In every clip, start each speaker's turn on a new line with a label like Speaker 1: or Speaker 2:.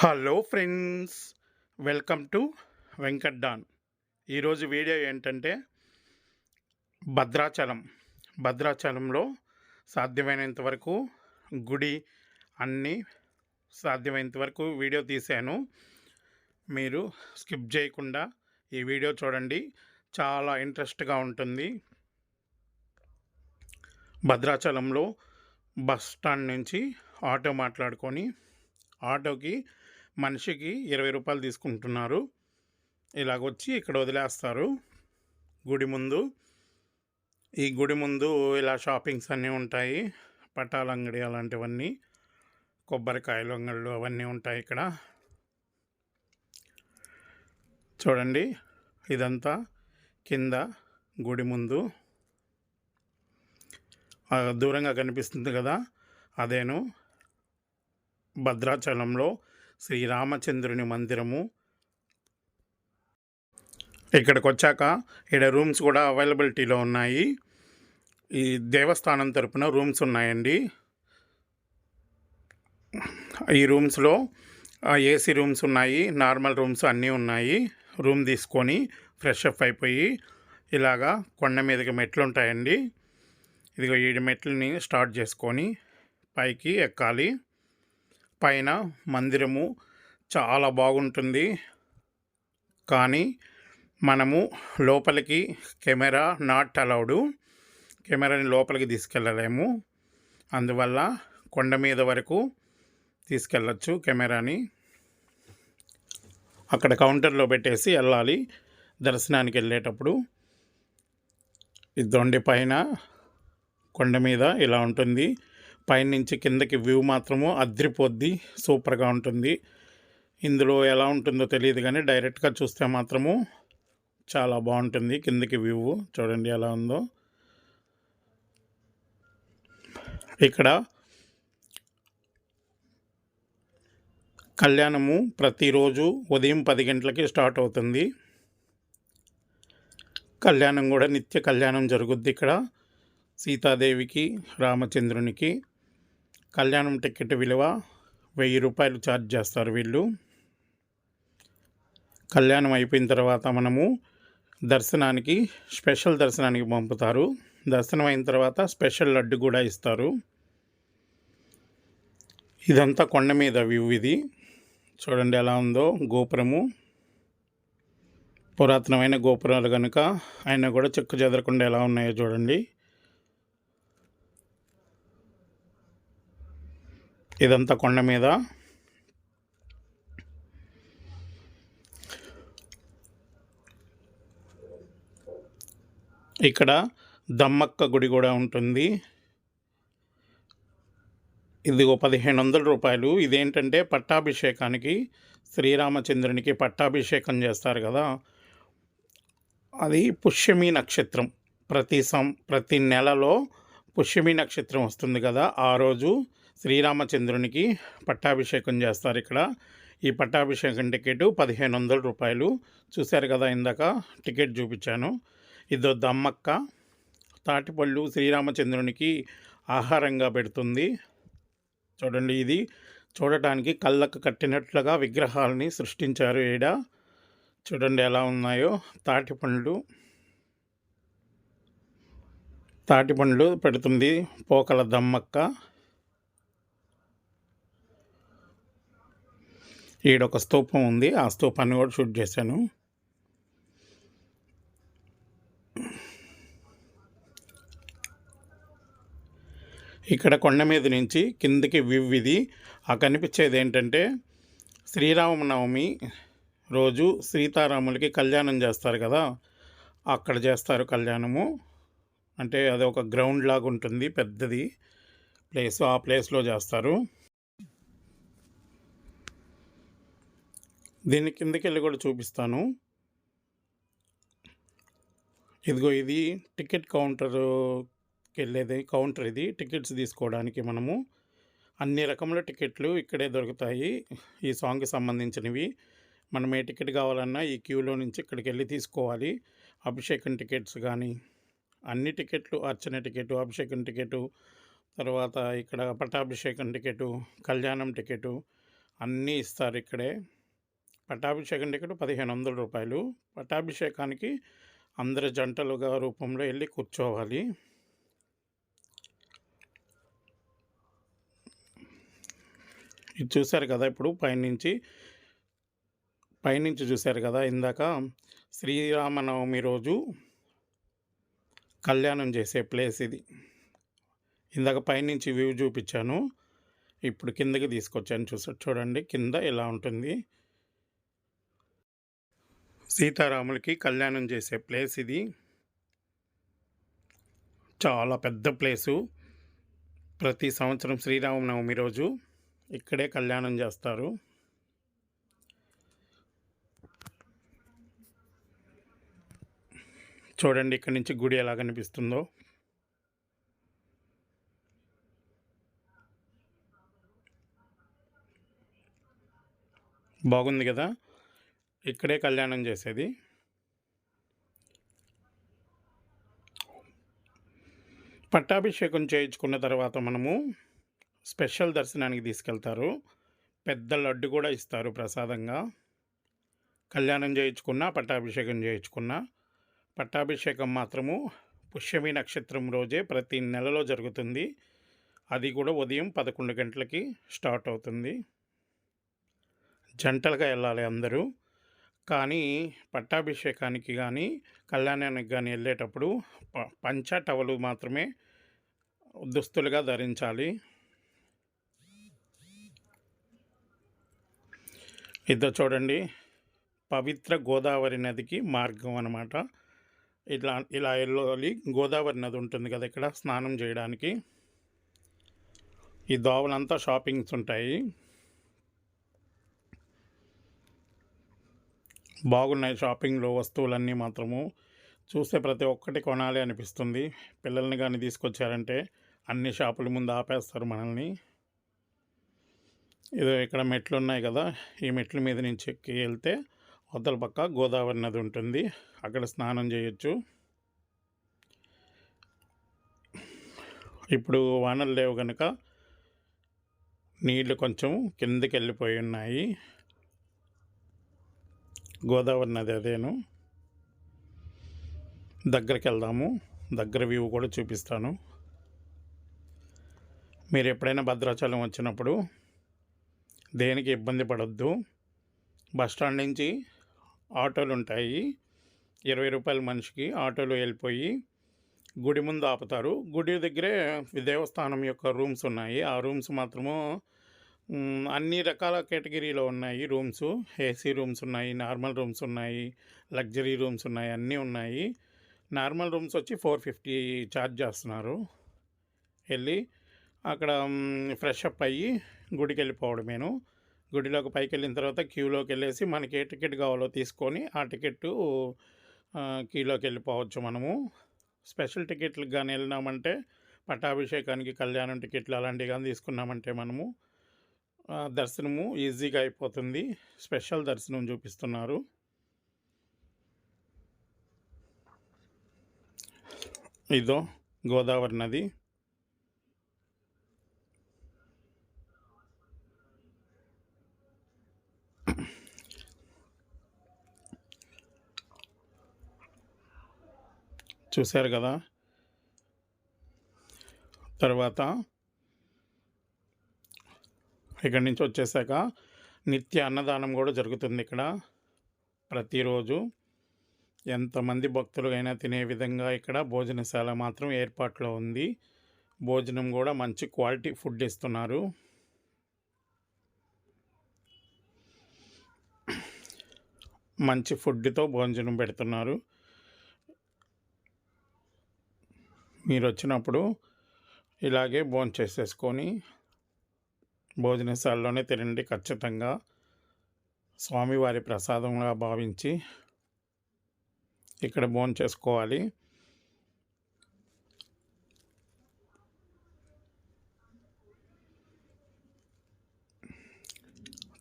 Speaker 1: Hello friends welcome to Venkat Don ఈరోజు video ఏంటంటే భద్రాచలం. భద్రాచలంలో సాధ్యమైనంత వరకు గుడి అన్నీ సాధ్యమైనంత వరకు వీడియో తీశాను. మీరు స్కిప్ చేయకుండా ఈ వీడియో చూడండి. చాలా ఇంట్రెస్ట్గా ఉంటుంది. భద్రాచలంలో బస్ స్టాండ్ నుంచి ఆటో మాట్లాడుకొని ఆటోకి మనిషికి ఇరవై రూపాయలు తీసుకుంటున్నారు. ఇలాగొచ్చి ఇక్కడ వదిలేస్తారు. గుడి ముందు. ఈ గుడి ముందు ఇలా షాపింగ్స్ అన్నీ ఉంటాయి. పటాల అంగడి అలాంటివన్నీ. కొబ్బరికాయలు అంగళ్ళు అవన్నీ ఉంటాయి ఇక్కడ. చూడండి. ఇదంతా కింద గుడి ముందు. దూరంగా కనిపిస్తుంది కదా. అదేను భద్రాచలంలో శ్రీరామచంద్రుని మందిరము. ఇక్కడికి వచ్చాక ఇక్కడ రూమ్స్ కూడా అవైలబిలిటీలో ఉన్నాయి. ఈ దేవస్థానం తరపున రూమ్స్ ఉన్నాయండి. ఈ రూమ్స్లో ఏసీ రూమ్స్ ఉన్నాయి నార్మల్ రూమ్స్ అన్నీ ఉన్నాయి. రూమ్ తీసుకొని ఫ్రెష్ అప్ అయిపోయి ఇలాగా కొండ మీదకి మెట్లు ఉంటాయండి. ఇదిగో ఈ మెట్లని స్టార్ట్ చేసుకొని పైకి ఎక్కాలి. పైన మందిరము చాలా బాగుంటుంది. కానీ మనము లోపలికి కెమెరా నాట్ అలౌడు. కెమెరాని లోపలికి తీసుకెళ్ళలేము. అందువల్ల కొండ మీద వరకు తీసుకెళ్ళచ్చు కెమెరాని. అక్కడ కౌంటర్లో పెట్టేసి వెళ్ళాలి దర్శనానికి వెళ్ళేటప్పుడు. ఇదొండి పైన కొండ మీద ఇలా ఉంటుంది. పైనుంచి కిందకి వ్యూ మాత్రము అద్రిపోద్ది సూపర్గా ఉంటుంది. ఇందులో ఎలా ఉంటుందో తెలియదు కానీ డైరెక్ట్గా చూస్తే మాత్రము చాలా బాగుంటుంది కిందకి వ్యూ. చూడండి ఎలా ఉందో. ఇక్కడ కళ్యాణము ప్రతిరోజు ఉదయం పది గంటలకి స్టార్ట్ అవుతుంది. కళ్యాణం కూడా నిత్య కళ్యాణం జరుగుద్ది ఇక్కడ. సీతాదేవికి రామచంద్రునికి కళ్యాణం టికెట్ విలువ వెయ్యి రూపాయలు ఛార్జ్ చేస్తారు వీళ్ళు. కళ్యాణం అయిపోయిన తర్వాత మనము దర్శనానికి స్పెషల్ దర్శనానికి పంపుతారు. దర్శనం అయిన తర్వాత స్పెషల్ లడ్డు కూడా ఇస్తారు. ఇదంతా కొండ మీద వ్యూ ఇది. చూడండి ఎలా ఉందో గోపురము. పురాతనమైన గోపురాలు కనుక అయినా కూడా చెక్కు చెదరకుండా ఎలా ఉన్నాయో చూడండి. ఇదంతా కొండ మీద. ఇక్కడ దమ్మక్క గుడి కూడా ఉంటుంది. ఇది ఒక పదిహేను వందల రూపాయలు. ఇదేంటంటే పట్టాభిషేకానికి శ్రీరామచంద్రునికి పట్టాభిషేకం చేస్తారు కదా. అది పుష్యమి నక్షత్రం. ప్రతి సం ప్రతి నెలలో పుష్యమి నక్షత్రం వస్తుంది కదా. ఆ రోజు శ్రీరామచంద్రునికి పట్టాభిషేకం చేస్తారు ఇక్కడ. ఈ పట్టాభిషేకం టికెట్ పదిహేను వందల రూపాయలు. చూశారు కదా ఇందాక టికెట్ చూపించాను. ఇదో దమ్మక్క తాటిపళ్ళు శ్రీరామచంద్రునికి ఆహారంగా పెడుతుంది. చూడండి ఇది. చూడటానికి కళ్ళకు కట్టినట్లుగా విగ్రహాలని సృష్టించారు ఈడ. చూడండి ఎలా ఉన్నాయో తాటి పండ్లు తాటి పండ్లు పెడుతుంది పోకల దమ్మక్క. ఈడొక స్తూపం ఉంది. ఆ స్తూపాన్ని కూడా షూట్ చేశాను. ఇక్కడ కొండ మీద నుంచి కిందకి వ్యూ ఇది ఆ కనిపించేది ఏంటంటే శ్రీరామనవమి రోజు సీతారాములకి కళ్యాణం చేస్తారు కదా. అక్కడ చేస్తారు కళ్యాణము. అంటే అది ఒక గ్రౌండ్ లాగా ఉంటుంది పెద్దది ప్లేస్. ఆ ప్లేస్లో చేస్తారు. దీని కిందకి వెళ్ళి కూడా చూపిస్తాను. ఇదిగో ఇది టికెట్ కౌంటర్కి వెళ్ళేది కౌంటర్ ఇది టికెట్స్ తీసుకోవడానికి మనము. అన్ని రకముల టికెట్లు ఇక్కడే దొరుకుతాయి. ఈ సాంగ్కి సంబంధించినవి. మనం ఏ టికెట్ కావాలన్నా ఈ క్యూలో నుంచి ఇక్కడికి వెళ్ళి తీసుకోవాలి. అభిషేకం టికెట్స్ కానీ అన్ని టికెట్లు అర్చన టికెట్ అభిషేకం టికెట్ తర్వాత ఇక్కడ పట్టాభిషేకం టికెట్ కళ్యాణం టికెట్ అన్నీ ఇస్తారు ఇక్కడే. పట్టాభిషేకం టికెట్ పదిహేను వందల రూపాయలు. పట్టాభిషేకానికి అందరు జంటలుగా రూపంలో వెళ్ళి కూర్చోవాలి. ఇది చూశారు కదా ఇప్పుడు పైనుంచి పైనుంచి చూశారు కదా ఇందాక శ్రీరామనవమి రోజు కళ్యాణం చేసే ప్లేస్ ఇది. ఇందాక పైనుంచి వ్యూ చూపించాను. ఇప్పుడు కిందకి తీసుకొచ్చాను చూసా చూడండి కింద ఎలా ఉంటుంది. సీతారాములకి కళ్యాణం చేసే ప్లేస్ ఇది. చాలా పెద్ద ప్లేసు. ప్రతి సంవత్సరం శ్రీరామనవమి రోజు ఇక్కడే కళ్యాణం చేస్తారు. చూడండి ఇక్కడ నుంచి గుడి ఎలా కనిపిస్తుందో. బాగుంది కదా? ఇక్కడే కళ్యాణం చేసేది. పట్టాభిషేకం చేయించుకున్న తర్వాత మనము స్పెషల్ దర్శనానికి తీసుకెళ్తారు. పెద్ద లడ్డు కూడా ఇస్తారు ప్రసాదంగా. కళ్యాణం చేయించుకున్న పట్టాభిషేకం చేయించుకున్న పట్టాభిషేకం మాత్రము పుష్యమి నక్షత్రం రోజే ప్రతి నెలలో జరుగుతుంది. అది కూడా ఉదయం పదకొండు గంటలకి స్టార్ట్ అవుతుంది. జంటలుగా వెళ్ళాలి అందరూ. కానీ పట్టాభిషేకానికి కానీ కళ్యాణానికి కానీ వెళ్ళేటప్పుడు ప పంచ టవలు మాత్రమే దుస్తులుగా ధరించాలి. ఇద్దరు చూడండి. పవిత్ర గోదావరి నదికి మార్గం అనమాట ఇట్లా ఇలా వెళ్ళాలి. గోదావరి నది ఉంటుంది కదా ఇక్కడ స్నానం చేయడానికి. ఈ దోవలంతా షాపింగ్స్ ఉంటాయి. బాగున్నాయి షాపింగ్లో వస్తువులన్నీ మాత్రము. చూస్తే ప్రతి ఒక్కటి కొనాలి అనిపిస్తుంది. పిల్లల్ని కానీ తీసుకొచ్చారంటే అన్ని షాపుల ముందు ఆపేస్తారు మనల్ని. ఇదో ఇక్కడ మెట్లు ఉన్నాయి కదా ఈ మెట్ల మీద నుంచి ఎక్కి వెళ్తే అవతల పక్క గోదావరి నది ఉంటుంది. అక్కడ స్నానం చేయొచ్చు. ఇప్పుడు వానలు లేవు కనుక నీళ్ళు కొంచెం కిందకి వెళ్ళిపోయి ఉన్నాయి. గోదావరి నది అదేను. దగ్గరికి వెళ్దాము దగ్గర వ్యూ కూడా చూపిస్తాను. మీరు ఎప్పుడైనా భద్రాచలం వచ్చినప్పుడు దేనికి ఇబ్బంది పడొద్దు. బస్ స్టాండ్ నుంచి ఆటోలు ఉంటాయి. ఇరవై రూపాయల మనిషికి ఆటోలో వెళ్ళిపోయి గుడి ముందు ఆపుతారు. గుడి దగ్గరే దేవస్థానం యొక్క రూమ్స్ ఉన్నాయి. ఆ రూమ్స్ మాత్రము అన్ని రకాల కేటగిరీలో ఉన్నాయి. రూమ్స్ ఏసీ రూమ్స్ ఉన్నాయి నార్మల్ రూమ్స్ ఉన్నాయి లగ్జరీ రూమ్స్ ఉన్నాయి అన్నీ ఉన్నాయి. నార్మల్ రూమ్స్ వచ్చి ఫోర్ ఫిఫ్టీ ఛార్జ్ చేస్తున్నారు. వెళ్ళి అక్కడ ఫ్రెష్ అప్ అయ్యి గుడికి వెళ్ళిపోవడమేను. గుడిలోకి పైకి వెళ్ళిన తర్వాత క్యూలోకి వెళ్ళేసి మనకి ఏ టికెట్ కావాలో తీసుకొని ఆ టికెట్ క్యూలోకి వెళ్ళిపోవచ్చు మనము. స్పెషల్ టికెట్లకు కానీ వెళ్ళినామంటే పట్టాభిషేకానికి కళ్యాణం టికెట్లు అలాంటివి కానీ తీసుకున్నామంటే మనము దర్శనము ఈజీగా అయిపోతుంది. స్పెషల్ దర్శనం చూపిస్తున్నారు. ఇదో గోదావరి నది. చూశారు కదా? తర్వాత ఇక్కడి నుంచి వచ్చేసాక నిత్య అన్నదానం కూడా జరుగుతుంది ఇక్కడ. ప్రతిరోజు ఎంతమంది భక్తులు అయినా తినే విధంగా ఇక్కడ భోజనశాల మాత్రం ఏర్పాట్లో ఉంది. భోజనం కూడా మంచి క్వాలిటీ ఫుడ్ ఇస్తున్నారు. మంచి ఫుడ్తో భోజనం పెడుతున్నారు. మీరు వచ్చినప్పుడు ఇలాగే భోజనం చేసేసుకొని భోజనశాలలోనే తినండి ఖచ్చితంగా. స్వామివారి ప్రసాదంగా భావించి ఇక్కడ భోజనం చేసుకోవాలి.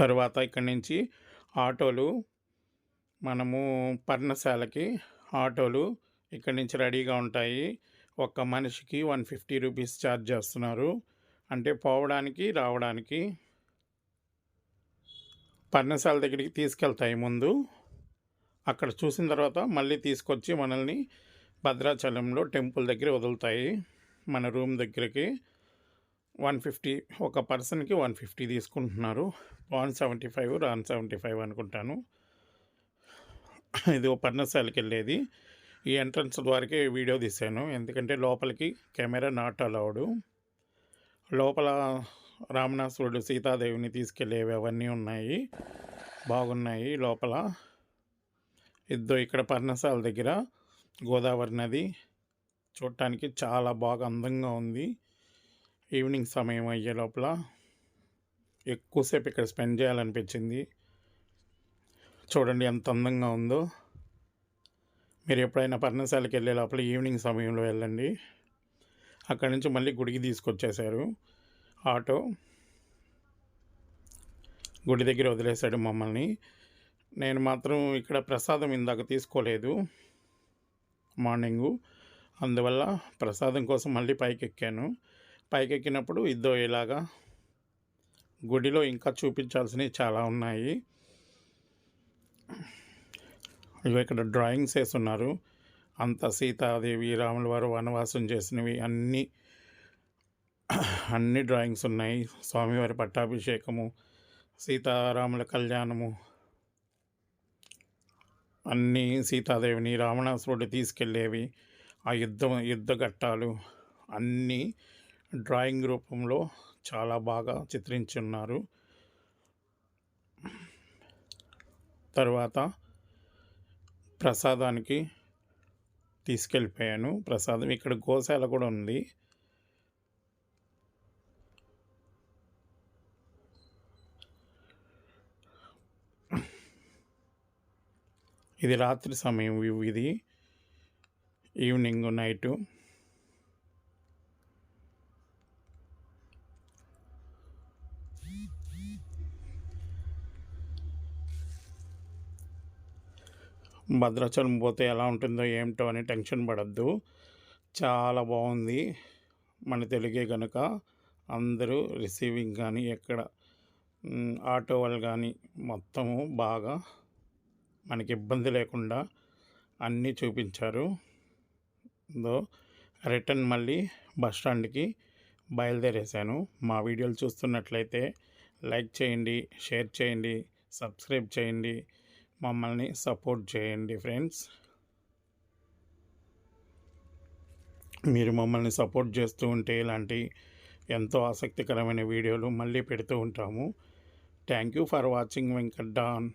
Speaker 1: తర్వాత ఇక్కడి నుంచి ఆటోలు మనము పర్ణశాలకి ఆటోలు ఇక్కడి నుంచి రెడీగా ఉంటాయి. ఒక్క మనిషికి వన్ ఫిఫ్టీ రూపీస్ ఛార్జ్ చేస్తున్నారు. అంటే పోవడానికి రావడానికి పర్ణశాల దగ్గరికి తీసుకెళ్తాయి ముందు. అక్కడ చూసిన తర్వాత మళ్ళీ తీసుకొచ్చి మనల్ని భద్రాచలంలో టెంపుల్ దగ్గర వదులుతాయి. మన రూమ్ దగ్గరికి వన్ ఫిఫ్టీ ఒక పర్సన్కి వన్ ఫిఫ్టీ తీసుకుంటున్నారు. వన్ సెవెంటీ ఫైవ్ రాన్ సెవెంటీ ఫైవ్ అనుకుంటాను. ఇది ఓ పర్ణశాలకి వెళ్ళేది. ఈ ఎంట్రన్స్ ద్వారాకే వీడియో తీశాను. ఎందుకంటే లోపలికి కెమెరా నాట్ అలౌడ్. లోపల రామణాసురుడు సీతాదేవిని తీసుకెళ్ళేవి అవన్నీ ఉన్నాయి. బాగున్నాయి లోపల. ఇద్దో ఇక్కడ పర్ణశాల దగ్గర గోదావరి నది చూడటానికి చాలా బాగా అందంగా ఉంది. ఈవినింగ్ సమయం అయ్యే లోపల ఎక్కువసేపు ఇక్కడ స్పెండ్ చేయాలనిపించింది. చూడండి ఎంత అందంగా ఉందో. మీరు ఎప్పుడైనా పర్ణశాలకి వెళ్ళే లోపల ఈవినింగ్ సమయంలో వెళ్ళండి. అక్కడి నుంచి మళ్ళీ గుడికి తీసుకొచ్చేశారు. ఆటో. గుడి దగ్గర వదిలేశాడు మమ్మల్ని. నేను మాత్రం ఇక్కడ ప్రసాదం ఇందాక తీసుకోలేదు. మార్నింగు. అందువల్ల ప్రసాదం కోసం మళ్ళీ పైకి ఎక్కాను పైకి ఎక్కినప్పుడు ఇద్దో ఇలాగా గుడిలో ఇంకా చూపించాల్సినవి చాలా ఉన్నాయి. ఇక్కడ డ్రాయింగ్స్ వేస్తున్నారు. అంత సీతాదేవి రాముల వారు వనవాసం చేసినవి అన్నీ అన్ని డ్రాయింగ్స్ ఉన్నాయి. స్వామివారి పట్టాభిషేకము సీతారాముల కళ్యాణము అన్నీ సీతాదేవిని రావణాసురుడు తీసుకెళ్ళేవి. ఆ యుద్ధం యుద్ధ ఘట్టాలు అన్నీ డ్రాయింగ్ రూపంలో చాలా బాగా చిత్రించి ఉన్నారు తర్వాత ప్రసాదానికి తీసుకెళ్ళిపోయాను. ప్రసాదం ఇక్కడ గోశాల కూడా ఉంది. ఇది రాత్రి సమయం ఇది ఈవినింగ్ నైటు. భద్రాచలం పోతే ఎలా ఉంటుందో ఏమిటో అని టెన్షన్ పడద్దు. చాలా బాగుంది మన తెలుగే కనుక అందరూ రిసీవింగ్ కానీ ఎక్కడ ఆటో వాళ్ళు కానీ మొత్తము బాగా మనకి ఇబ్బంది లేకుండా అన్నీ చూపించారు. దో రిటర్న్ మళ్ళీ బస్ స్టాండ్కి బయలుదేరేశాను. మా వీడియోలు చూస్తున్నట్లయితే లైక్ చేయండి షేర్ చేయండి సబ్స్క్రైబ్ చేయండి. మమ్మల్ని సపోర్ట్ చేయండి ఫ్రెండ్స్. మీరు మమ్మల్ని సపోర్ట్ చేస్తూ ఉంటే ఇలాంటి ఎంతో ఆసక్తికరమైన వీడియోలు మళ్ళీ పెడుతూ ఉంటాము. Thank you for watching Venkat Don.